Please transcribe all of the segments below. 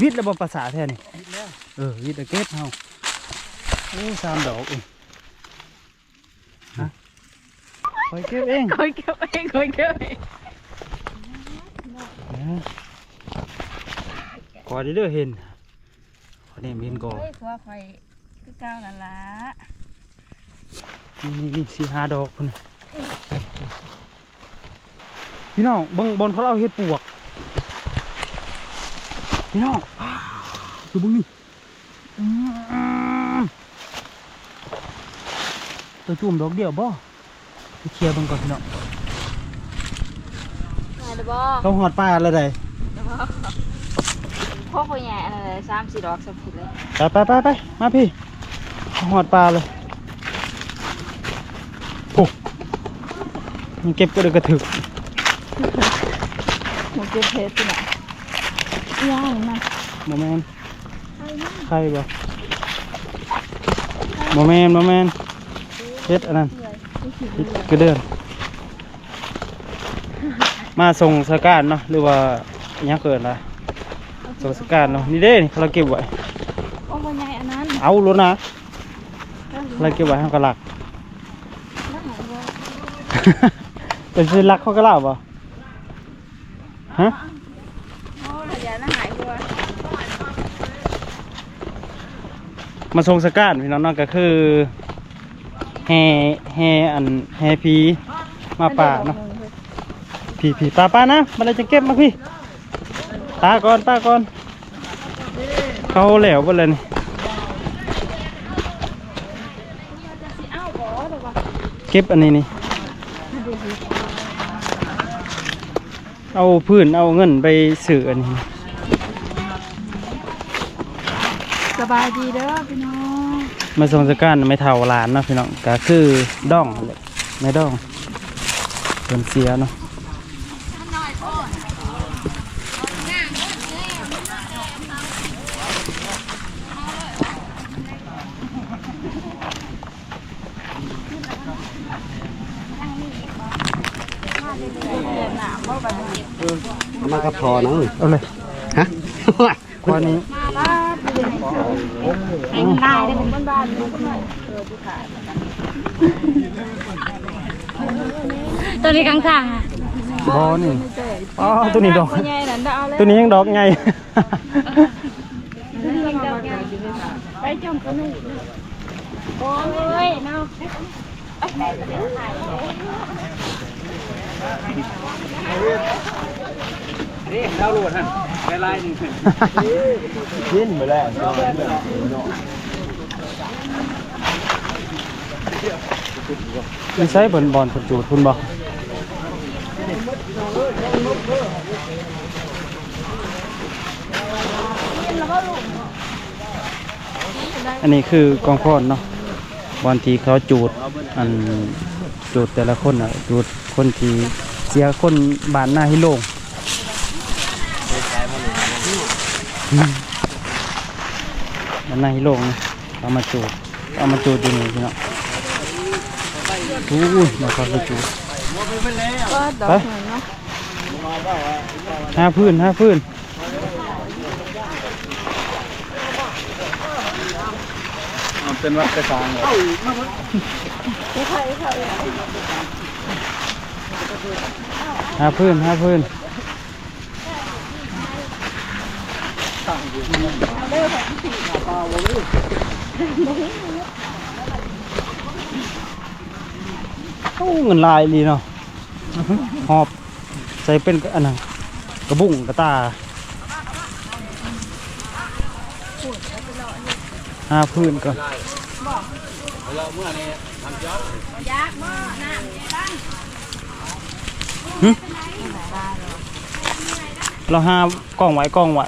วิทย์ระบบภาษาแท้นี่เออวิทย์อะเก็บเฮาโอ้สามดอกเองฮะคอยเก็บเองคอยเก็บเองคอยเก็บเองขอได้เด้อเห็นขอได้เห็นก่อนเฮ้ย ครัวคอยคือเก้านั่นละนี่นี่นี่สี่ห้าดอกคนน่ะพี่น้องเบิ่งบนเขาเอาเห็ดปวก พี่น้องดูเบิ่งนี่อืมตัวจุ่มดอกเดียวบ่ไปเคลียร์เบิ่งก่อนพี่น้องมาเด้อบ่เขาหอดปลาอะไรใดพ่อคอยแย่นั่นเลยสามสี่ดอกสมผิดเลย ไปไปไปไปมาพี่เขา หอดปลาเลยโอ้มันเก็บก็เลยกระถึกหมูเก็บเพชรที่ไหนย่างมันโมแมนใครบ่โมแมนโมแมนเฮ็ดอันนั้นเฮ็ดกระเดือนมาส่งสการเนาะหรือว่าอิหยังเกิดละส่งสการเนาะนี่เด้นี่เราเก็บไว้โอ้ยใหญ่อันนั้นเอารถนะ เราเก็บไว้ให้กระหลักนั่นไหนบ่เป็นสิรักเขากระลาบบ่ฮะโอ้ยอย่าน่าหายบัวมาส่งสการพี่น้องเนาะก็คือแห่แห่อันแห่ผีมาป่าเนาะพี่พี่ป้าป้านะมาเลยจะเก็บมาพี่ตาก่อนตาก่อนเขาแหลวไปเลยนี่ สิเอ้าบ่เด้อบ่ เก็บอันนี้นี่เอาพื้นเอาเงินไปสื่ออันนี้สบายดีเด้อพี่น้องมาส่งสการไม่เท่าหลานเนาะพี่น้องก็คือดองแหละไม่ดองเป็นเสียเนาะ มากับพอนะเอ้ยเอาเลยฮะข้อนี้ให้มันได้ได้เป็นบ้านๆลูกหน่อยตัวนี้กลางทางอะบอนี่อ๋อตัวนี้ดอกใหญ่นั่นเอาเลยตัวนี้ยังดอกไงไปจมกระนุ่โอ้ยเนาะ นี่ดาวโหลดฮะไปไล่หนึ่งยินไปแล้วมีใช้บอลบอลผลจูดคุณบอกอันนี้คือกองพอนเนาะบอลทีเขาจูดอันจูดแต่ละคนอะจูด คนที่เสียคนบานหน้าฮิโลงมันหน้าในโล่งนะเอามาจูดเอามาจูดอยู่นี่พี่น้องอู้ยมาเข้าไปจูดก็ดอกหนึ่งเนาะห้าพื้นห้าพื้นเป็นวัดกระซังเหรอ ห้าพื้นห้าพื้นโอ้เงินลายดีเนาะหอบใส่เป็นอันนั้นกระบุ้งกระตาห้าพื้นก่อนยากมากนะเราห้ากล้องไว้กล้องไว้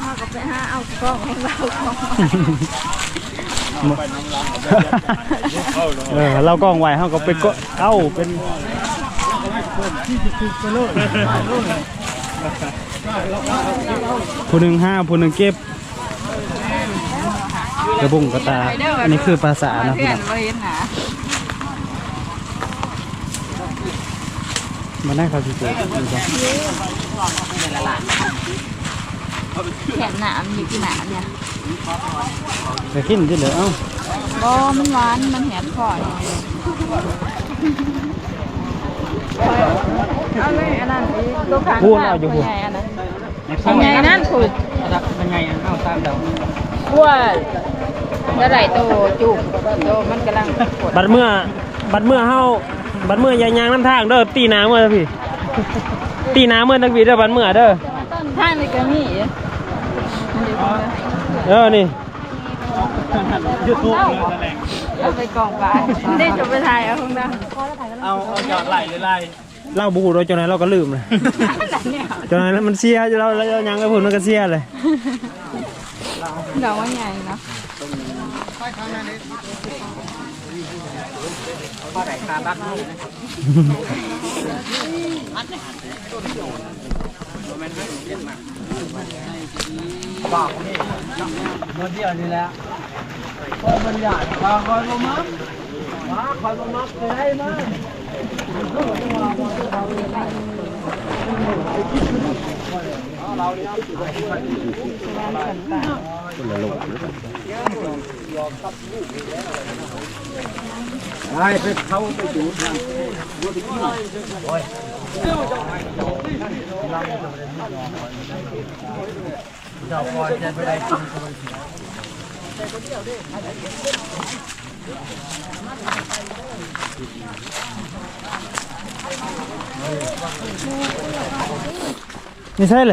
พ่อก็ไปหาเอากล้องของเรากล้องเออเรากล้องไว้เขาก็ไปก็เอ้าเป็นผู้หนึ่งห้าผู้หนึ่งเก็บกระบุงกระตา อันนี้คือภาษาเนาะเพื่อนบ่ เห็นหามันได้ครับพี่เจ๊ดูจ้ะแขนหนามอยู่ที่หนามเนี่ยไปกินที่เหลือเอ้าบ่มันหวานมันแหบคออยู่เอาเลยอันนั้นอีกตัวข้างพูดเอาอยู่ตัพูวดใหญ่อันนั้นตัวใหญ่นั่นถูกเป็นไงอะเอาตามเดาวัวจะไหลโตจุกโตมันกำลังปวดบัดเมื่อบัดเมื่อเฮา บัดเมื่อยายยางน้ำทางเด้อตีน้ำเมื่อพี่ ตีน้ำเมื่อนักวีเด้อบัดเมื่อเด้อทางนี้ก็มีมันเดี๋ยวก่อนนะเออนี่ยูทูบเอาไปกล่องไปได้จบไปถ่ายเอาข้างหน้าเอาเอาหยอดไหลหรือไหลเล่าบูโดยจนไหนเราก็ลืมเลยเนี่ยจนไหนแล้วมันเสียเราเรายังก็พูดมันก็เสียเลยดอกว่าใหญ่เนาะ มันเดียวนี่แหละพอมันหยาดพอคอยลงมามาคอยลงมาไปได้มาไอ้ไปเขาไปดูทางเจ้าพอจะไปได้กินไม่ใช่เล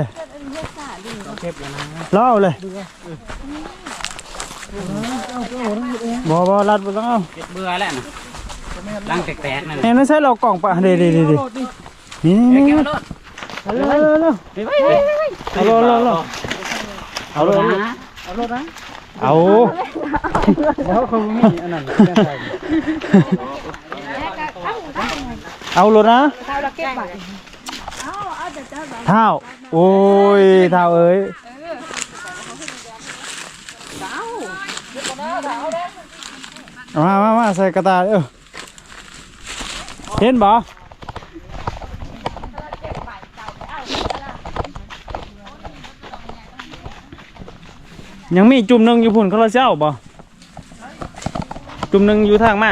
ยล่อเลยบอบอรัดไปต้องเอาเบื่อแล้วนะ ร่างแตกๆนั่นเห็นไม่ใช่เรากล่องปะเดี๋ยวเดี๋ยวเดี๋ยวนี่นี่นี่เอาเร็วเร็วเร็วเอาเร็วเร็วเร็วเอาเร็วเร็วเอาแล้วเขามีอันนั้นเอาเลยนะเท้าโอ้ยเท้าเอ้ยมามามาใส่กระตาเออ เห็นบ่ยังมีจุ่มหนึ่งอยู่พุ่นเขาละเจ้าบ่จุ่มหนึ่งอยู่ทางมา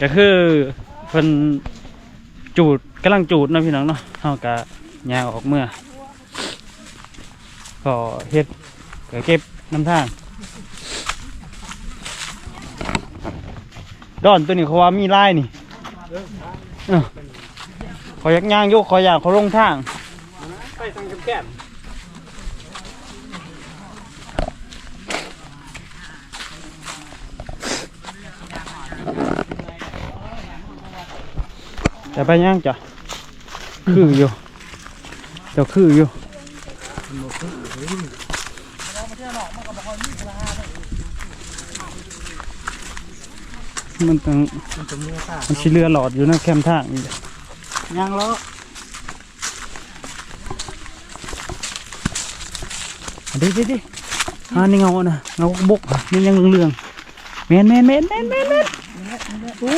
ก็คือเพิ่นจูดกำลังจูดนะพี่น้องเนาะเฮากะยาออกเมื่อก็เฮ็ดก็เก็บน้ำทาง ดอนตัวนี้เขาว่ามีลายนี่เออขอยักย่างโยกขออยากเขาลงทางไปทางแก้มแต่ไปย่างจ้ะคืออยู่เดี๋ยวคืออยู่ มันต้องมันชิเรือหลอดอยู่นะแคมทางนี่ย่างล้อดิดิดิอ่านี่เงานะเงาบกอะนี่ยังเหลืองๆแมนแมนแมนแมนแมนแมนโอ้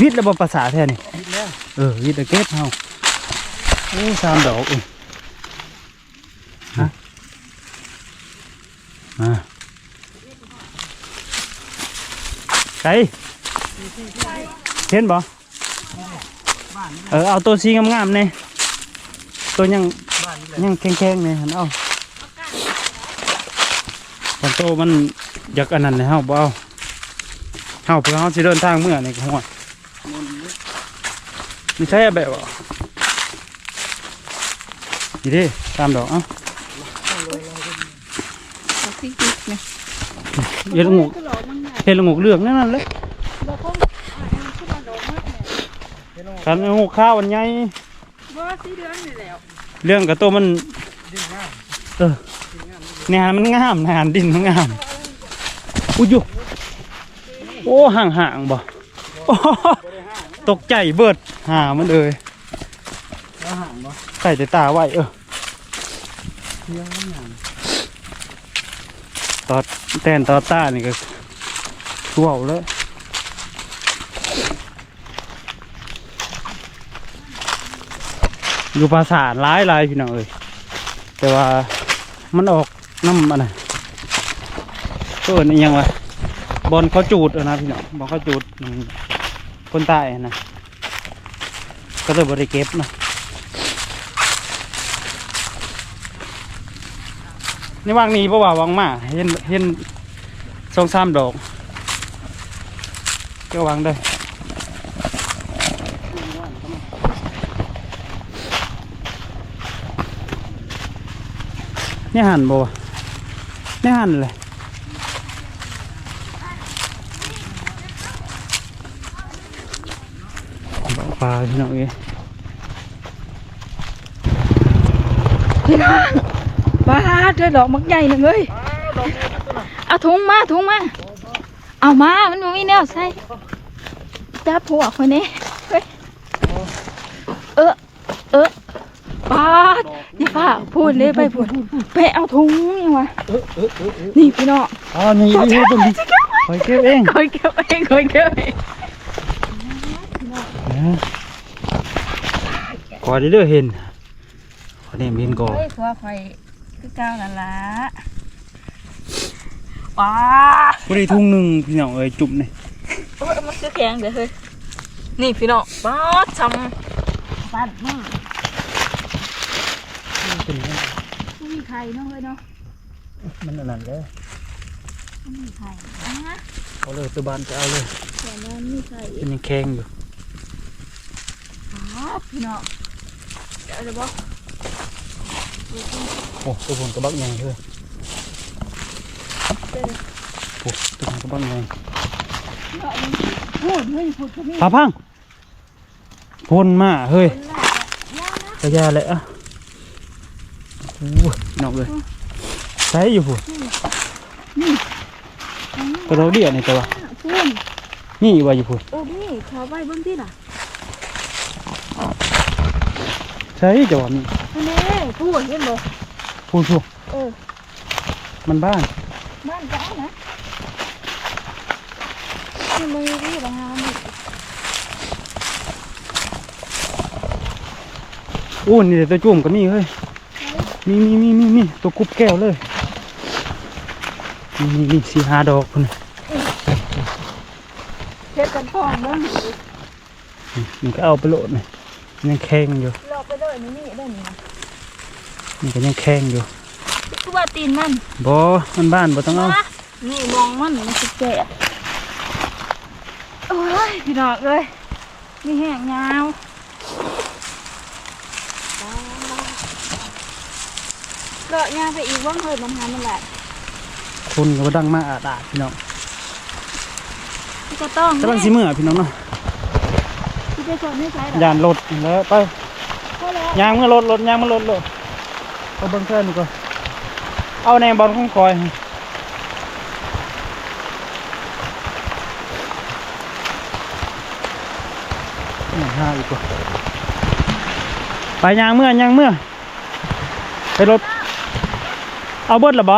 วิทย์ระบบภาษาแท้นี่เออวิทย์ระเก็บเฮาโอ้สามดอกเองฮะมา ไก่เห็นบ่เออเอาตัวสีงามๆเนี่ยตัวยังยังแข็งๆเนี่ยหันเอาตอนโตมันอยากอันนั้นเลยเฮาบ่เอาเฮาเพื่อเฮาสิเดินทางเมื่อนี่ก็หัวไม่ใช่แบบว่าดีเด้ตามดอกเอ้าเอาที่กิ๊กเนี่ยเฮ็ดละงู เฮ็ดละงูเหลืองนั่นนั่นเลยคันงูข้าวอันใหญ่บ่สีเดือนนี่แหล้วเรื่องกับตัวมันเออเนี่ยมันงามนะดินมันงามอุ้ยอยู่โอ้ห่างห่างๆบ่โอ้ตกใจเบิดหามันเลยใส่แต่ตาไว้เออตอดแตนตอดต้านี่ก็ ทั่วเอาเลยอยู่ภาษาหลายหลายพี่น้องเอ้ยแต่ว่ามันออกน้ำอันไหนก็เอิ้นยังวะบอลเขาจูดอะนะพี่น้องบอลเขาจูดคนใต้นะก็เลยบริเก็บนาะในวางนี้เพราะว่าวางมาเห็นเห็นสองสามดอก ก็วางได้เนี่ยหันบ่วะเนี่ยหันเลยบอกปลาพี่น้องเจับหัวคนนี้เออเออปาดอย่าป้าพูดเลยไปพูดไปเอาถุงนี่วะนี่พี่น้องอ๋อนี่นี่ตรงนี้คอยเก็บเองคอยเก็บเองคอยเก็บเองก่อนเด้อเห็นขอได้เห็นก่อนเฮ้ยตัวคอยคือเก้านั่นละว้าก็ได้ทุ่งหนึ่งพี่น้องเอ้ยจุ่มนี่เออมันคือแข็งเดี๋ยวเฮ้ยนี่พี่น้องป้าดทำป้าดมากเป็นไงไม่มีใครเนาะเฮ้ยเนาะมันอันนั้นเลยไม่มีใครนะเอาเลยตัวบานจะเอาเลยแต่นั้นมีใครเป็นยังแข็งอยู่อ๋อพี่น้องเดี๋ยวจะบอกโอ้ตัวผมกระบักใหญ่เลยโอ้ตัวผมกระบักใหญ่ พูดเฮ้ยพูดก็มีปลาพังพ่นมาเฮ้ยแรกอะย่านะกระยาเลยอะนอกเลยใส่อยู่พุ่นกระโดดเดี่ยวนี่ตัวนี่ว่าอยู่พุ่นโอ้พี่เขาไปเบื้องที่ล่ะใช่จะว่ามีอันนี้พูดเห็นบ่พุ่นพุ่นเออมันบ้าน บ้านจ้านะ นี่มือพี่บางงานนี่โอ้นี่เดี๋ยวตัวจุ่มก็มีเฮ้ยมีมีมีมีมีตัวกุบแก้วเลยนี่นี่นี่สี่ห้าดอกพุ่นเช็ดกันท้องเนาะมันก็เอาไปโหลดนี่มันยังแข็งอยู่เราไปเลยนี่นี่ได้นี่นะมันก็ยังแข็งอยู่คือว่าตีนมันบ่มันบ้านบ่ต้องเอามานี่มองมันมันสิแก่โอ้ยพี่น้องเอ้ยมีแห้งยาวเลาะยาวไปอีกว่างเฮ้ยมันหามันแหละคนก็บ่ดังมาอาดอาดพี่น้องพี่ก็ต้องกำลังสิเมื่อพี่น้องเนาะพี่ไปสอนให้ใช้หรอยานรถแล้วไปพอแล้วยางมือรถรถยางมือรถรถเอาเบิ่งเพื่อนนี่ก่อนเอาแนวบอลของคอย ห้าอีกว่าไปยางเมื่อยางเมื่อไปรถ เอาเบิดหรอบ่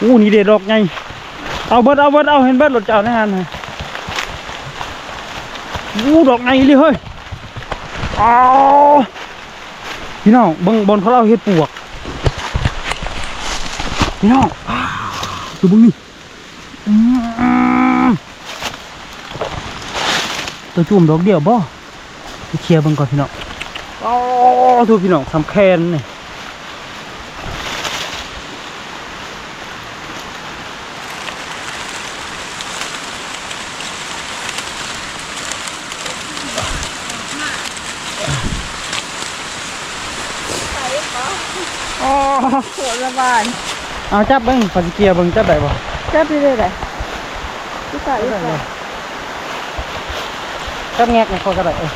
อู้นี่เด็ดดอกไงเอาเบิดเอาเบิดเอาเห็นเบิดรถเจ้าในงานเลยอู้ดอกไงเลยเฮ้ยอ้าวพี่น้องบิ่งบนเขาเอาเห็ดปวกพี่น้องดูบิ่งนี่อืม ตัวจุ่มดอกเดียวบ่ไปเคลียร์เบิ่งก่อนพี่น้องโอ้ทุกพี่น้องสำคัญนี่อ๋อปวดระบาดเอาจับเบิ้งปัสเกียร์เบิ้งจับได้บ่จับไปเลยเลยพี่ต่ อยพี่ต่อยจับแงกในคอก็ได้เออ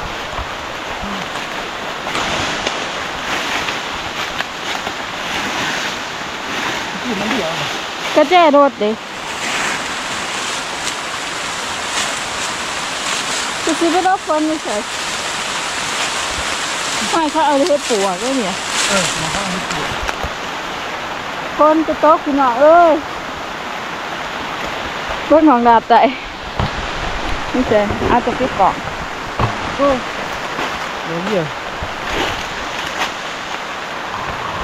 กระแจรถดิจะซื้อไปรอบคนไม่ใช่ไม่เขาเอาเฮ็ดปวกก็เนี่ยคนจะตกพี่น้องเอ้ยรถของดาบใจ นี่เจเอาจะปิดกล่องเดี๋ยวเดี๋ยว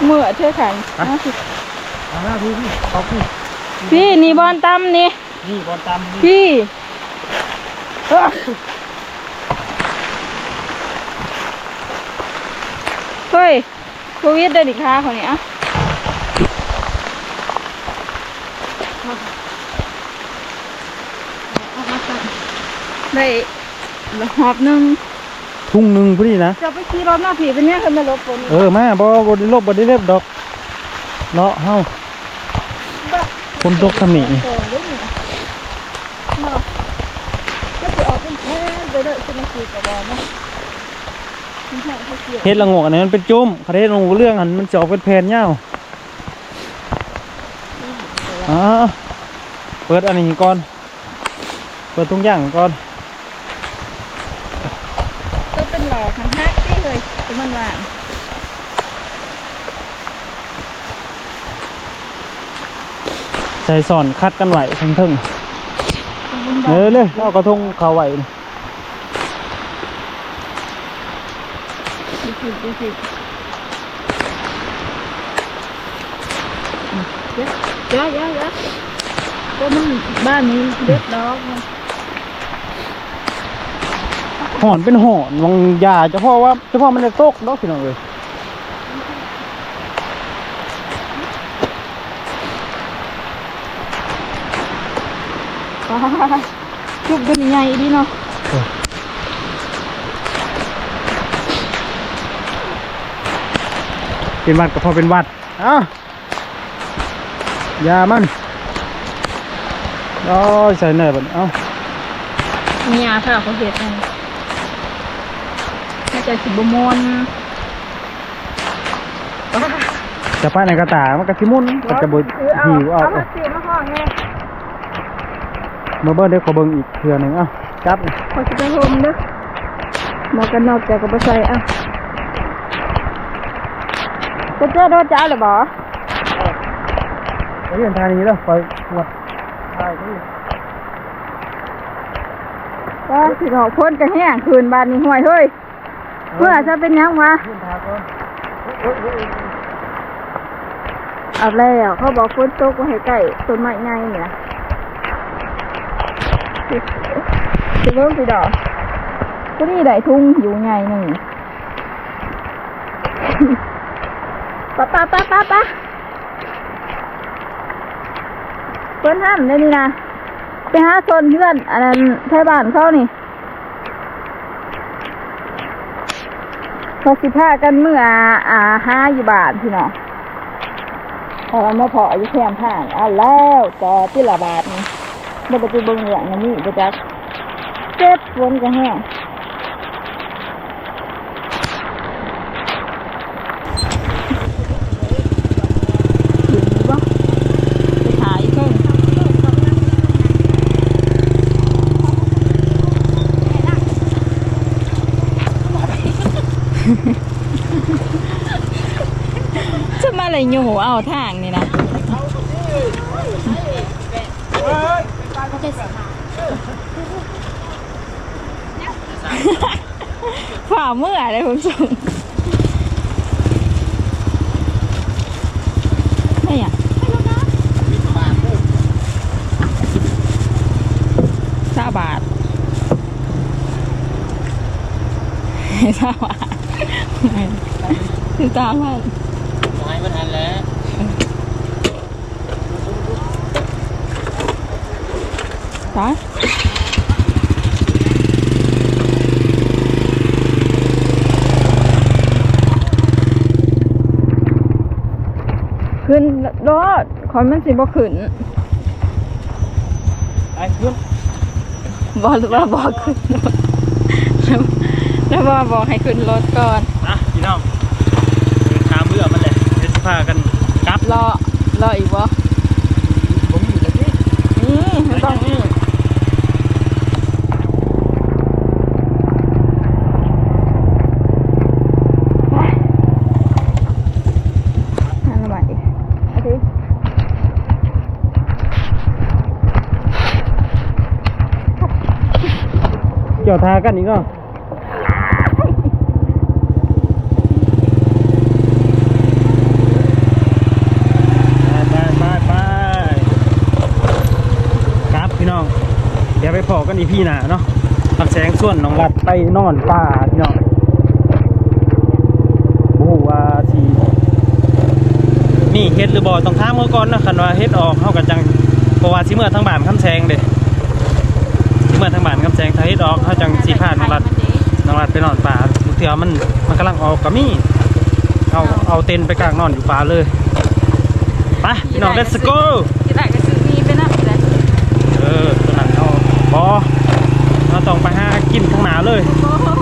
เมื่อเชื่อขันเอาสิเอาหน้าพี่พี่เอาพี่พี่นี่บอลตำนี่ นี่บอลตามนี่พี่เอ้อเฮ้ยโควิดเดินอีกค้าเขาเนี่ยอะ ได้หอบหนึ่งทุ่งหนึ่งพอดีนะจะไปขี่รถหน้าผีเป็นเนี่ยคือไม่รถฝนเออมาบ่บ่ได้ลบบ่ได้เล็บดอกเนาะเฮาคนตกขมิ้นโอ้ยนี่เนาะก็จะออกเป็นแค่ไปเลยจะมาขี่กับเราเนาะไม่ใช่เขาเกี่ยวเฮ็ดละโงกอันนั้นมันเป็นจุ้มคาเฮ็ดละโงกเรื่องอันมันจะออกเป็นแผ่นยาวอ่าเปิดอันนี้ก่อน เปิดทุกอย่างก่อน ก็เป็นหล่อคันฮักที่เลยคือมันว่าง ใส่สอนคัดกันไหวทั้งทึ่งเออเลยเอากระทงเขาไหวนี่ดูสิดูสิเยอะเยอะเยอะเยอะก็มันบ้านนี้เด็ดดอกมันหอนเป็นหอนวังยาเฉพาะว่าเฉพาะมันจะตกดอกพี่น้องเอ้ย จุกเป็นใหญ่ดีเนาะเป็นวัดก็พอเป็นวัด เอ้าอยามันโอ้ยใส่เนยบัดเอ้ามียาค่ะเขาเห็ดนั่นน่าจะสิบมอนจะไปไหนกระตามันกระสิมุนมันกระบดหิวเอาเอาเอามาสิมาห้องไง มาเบิ้ลเด็กขอเบิ้งอีกเทื่อหนึ่งเอ้าจับขอจะไปโฮมเด้อหมอกันนอกจากกับใส่อะจะเจอโดนจ้าหรือบ่ไปเรียนทางนี้แล้วไปตรวจก็สิหอกพ้นกันแห้งคืนบานนี้ห่วยเฮ้ยเพื่อจะเป็นหยังวะเรียนทางก่อนเอาแล้วเขาบอกฝนตกก็ให้ใกล้ต้นไม้ใหญ่เนี่ย สิเบิ่งสิดอกก็นี่ได้ทุ่งอยู่ใหญ่หนึ่งปะปะปะปะปะเพิ่นห้ามเลยนี่นะไปหาโซนเพื่อนอันนั้นไทยบ้านเขานี่พอสิพากันเมื่ออ่าห้าอยู่บานพี่น้องพอมาพออายู่แคมป์ผ่านอะแล้วต่อที่ละบาทนี่ บ่ได้ไปเบิ่งเรื่องอันนี้บ่จักเจ็บฝนก็แห้งถึงบ่ไปขายเพิ่มจะมาอะไรโยเอาทาง นี่นะฝ่าเมื่ออะไรผมส่งไม่อะสาบาทสาบาทคือตามมัน ให้มันทันแล้ว ไปขึ้นรถ คอยมันสิบ่ขึ้นไอ้ขึ้นบอหรือว่าบอกขึ้นรถแล้วว่าบอกให้ขึ้นรถก่อนนะพี่น้องเดินทางเบื่อมันเลยเดี๋ยวจะพากันกลับรอรออีกวะผมอยู่ที่นี่ไม่ต้องนี่ กี่ ยวทากันอีกก็ไปไปไปครับพี่น้องเดี๋ยวไปพอกันอีพี่หนาเนาะทำแสงส่วนน้องวัดไปนอนป่าพี่น้องโอ้โหว่าทีนี่เฮ็ดหรือบอต้องท้ามเขาก่อนนะคันว่าเฮ็ดออกเขากันจังเพราะว่าสิเมื่อทั้งบ้านคำแสงเด้สิเมื่อทั้งบ้านคำแสงถ้าเฮ็ดออกเขาจังสีพลาดน้องรัดน้องรัดไปนอนป่าเถื่อมันมันกำลังออกก็มีเอาเอาเต็นท์ไปกลางนอนอยู่ป่าเลยไปพี่น้อง let's go ที่ได้ก็ซื้อมีไปนะที่ได้เออตัวนั้นเอาบอเราต้องไปหากินข้างหน้าเลยโอ้โห